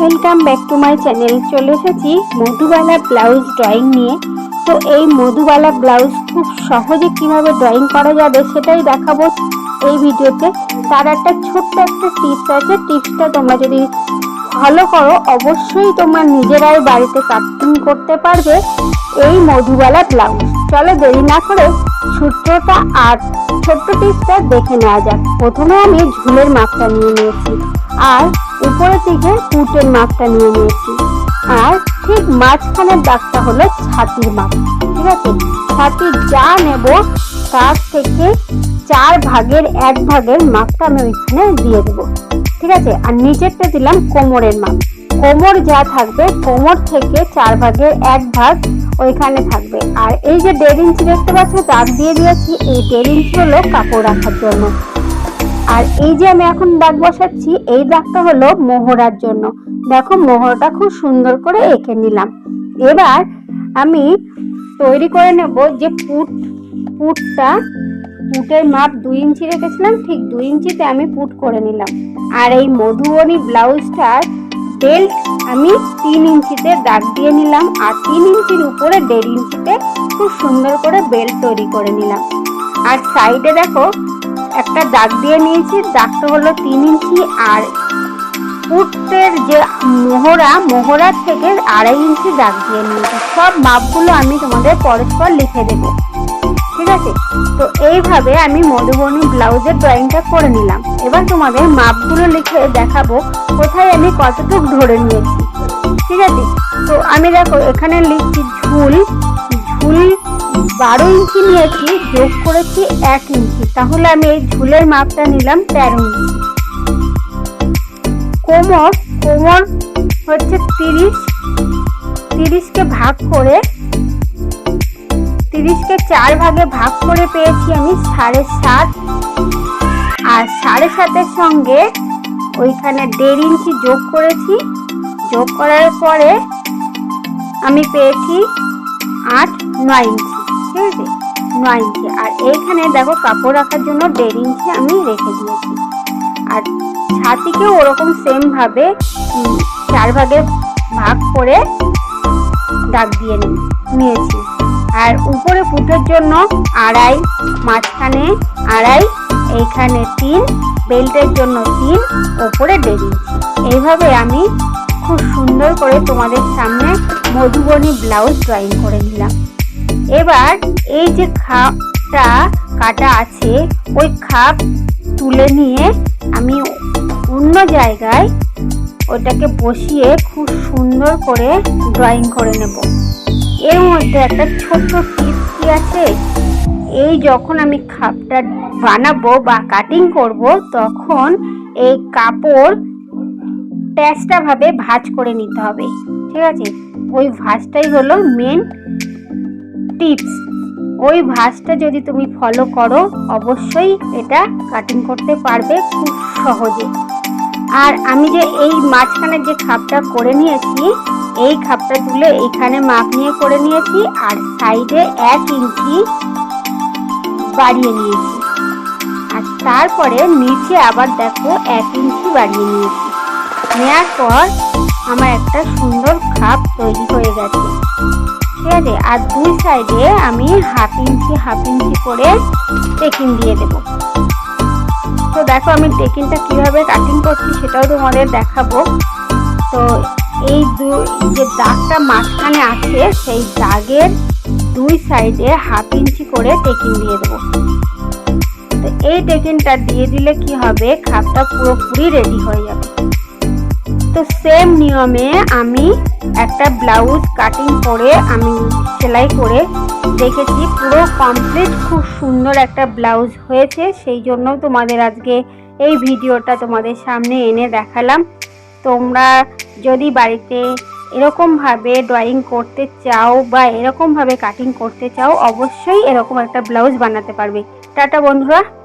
Welcome back to my channel চলে এসেছি Madhubala blouse drawing নিয়ে। তো এই মধুবালা ব্লাউজ খুব সহজে কীভাবে ড্রয়িং করা যাবে সেটাই দেখাবো এই ভিডিওতে। তার একটা ছোট্ট একটা টিপস আছে। টিপসটা তোমরা যদি ফলো করো, অবশ্যই তোমরা নিজেরাই বাড়িতে কাটিং করতে পারবে এই মধুবালা ব্লাউজ চলো দেরি না করে সূত্রটা আর ছোট্ট টিপসটা দেখে নেওয়া যাক। প্রথমে আমি ঝুলের মাপটা নিয়ে নিয়েছি। আর উপরের দিকে পুটের মাপটা নিয়ে নিয়েছি। আর ঠিক মাঝখানের দাগটা হলো ছাতির মাপ, ঠিক আছে? ছাতি যা নেব, তার থেকে চার ভাগের এক ভাগের মাপটা আমি ওইখানে দিয়ে দেবো, ঠিক আছে? আর নিচেরটা দিলাম কোমরের মাপ। কোমর যা থাকবে, কোমর থেকে চার ভাগের এক ভাগ ওইখানে থাকবে। আর এই যে দেড় ইঞ্চি দেখতে পাচ্ছ দাগ দিয়ে দিয়েছি, এই দেড় ইঞ্চি হলো কাপড় রাখার জন্য। আর এই যে আমি এখন দাগ বসাচ্ছি, এই দাগটা হলো মোহরার জন্য। দেখো, মোহরটা খুব সুন্দর করে এঁকে নিলাম। এবার আমি তৈরি করে নেব যে পুট, পুটটা পুটের মাপ দুই ইঞ্চি রেখেছিলাম, ঠিক দুই ইঞ্চিতে আমি পুট করে নিলাম। আর এই মধুবনী ব্লাউজটার বেল্ট আমি তিন ইঞ্চিতে দাগ দিয়ে নিলাম আর তিন ইঞ্চির উপরে দেড় ইঞ্চিতে খুব সুন্দর করে বেল্ট তৈরি করে নিলাম। আর সাইডে দেখো একটা দাগ দিয়ে নিয়েছি, দাগটা হলো তিন ইঞ্চি আর পুটের যে মোহরা মোহরার থেকে আড়াই ইঞ্চি দাগ দিয়ে নিয়েছি। সব মাপগুলো আমি তোমাদের পরস্পর লিখে দেবো। ঠিক আছে? তো এইভাবে আমি মধুবনী ব্লাউজের ড্রয়িংটা করে নিলাম। এবার তোমাদের মাপগুলো লিখে দেখাবো, কোথায় আমি কতটুক ধরে নিয়েছি। ঠিক আছে? তো আমি দেখো, এখানে লিখছি ঝুল ঝুল বারো ইঞ্চি নিয়েছি, যোগ করেছি এক ইঞ্চি। তাহলে আমি এই ঝুলের মাপটা নিলাম তেরো ইঞ্চি। কোমর কোমর হচ্ছে তিরিশ। তিরিশকে ভাগ করে, তিরিশকে চার ভাগে ভাগ করে পেয়েছি আমি সাড়ে সাত। আর সাড়ে সাতের সঙ্গে ওইখানে দেড় ইঞ্চি যোগ করেছি। যোগ করার পরে আমি পেয়েছি আট, নয় ইঞ্চি। ঠিক আছে নয় ইঞ্চি। আর এইখানে দেখো, কাপড় রাখার জন্য দেড় ইঞ্চি আমি রেখে দিয়েছি। আর ছাতিকেও ওরকম সেম ভাবে চার ভাগে ভাগ করে দাগ দিয়ে নিয়েছি। আর উপরে পুটের জন্য আড়াই, মাঝখানে আড়াই, এইখানে তিন, বেল্টের জন্য তিন, ওপরে দেড় ইঞ্চি। এইভাবে আমি খুব সুন্দর করে তোমাদের সামনে মধুবনী ব্লাউজ ড্রয়িং করে নিলাম। এবার এই যে খাপটা কাটা আছে, ওই খাপ তুলে নিয়ে আমি অন্য জায়গায় ওটাকে বসিয়ে খুব সুন্দর করে ড্রয়িং করে নেব। এর মধ্যে একটা ছোট্ট টিপস কি আছে, এই যখন আমি খাপটা বানাবো বা কাটিং করব, তখন এই কাপড় প্যাঁচটা ভাবে ভাঁজ করে নিতে হবে, ঠিক আছে? ওই ভাঁজটাই হলো মেন টিপস ওই ভাঁজটা যদি তুমি ফলো করো, অবশ্যই এটা কাটিং করতে পারবে খুব সহজে। আর আমি যে এই মাঝখানের যে খাপটা করে নিয়েছি, এই খাপটা তুলে এইখানে মাপ নিয়ে করে নিয়েছি আর সাইডে এক ইঞ্চি বাড়িয়ে নিয়েছি। আর তারপরে নিচে আবার দেখো এক ইঞ্চি বাড়িয়ে নিয়েছি। নেওয়ার পর আমার একটা সুন্দর খাপ তৈরি হয়ে গেছে। ঠিক আছে আর দুই সাইডে আমি হাফ ইঞ্চি হাফ ইঞ্চি করে টেকিং দিয়ে দেবো। তো দেখো আমি টেকিংটা কীভাবে কাটিং করছি সেটাও তোমাদের দেখাবো। তো এই দুই যে দাগটা মাঝখানে আছে, সেই দাগের দুই সাইডে হাফ ইঞ্চি করে টেকিং দিয়ে দেবো। তো এই টেকিংটা দিয়ে দিলে কি হবে? খাপটা পুরোপুরি রেডি হয়ে যাবে। সেম নিয়মে আমি একটা ব্লাউজ কাটিং করে আমি সেলাই করে দেখেছি। পুরো কমপ্লিট খুব সুন্দর একটা ব্লাউজ হয়েছে। সেই জন্য তোমাদের আজকে এই ভিডিওটা তোমাদের সামনে এনে দেখালাম। তোমরা যদি বাড়িতে এরকমভাবে ড্রয়িং করতে চাও বা এরকমভাবে কাটিং করতে চাও, অবশ্যই এরকম একটা ব্লাউজ বানাতে পারবে। টাটা বন্ধুরা।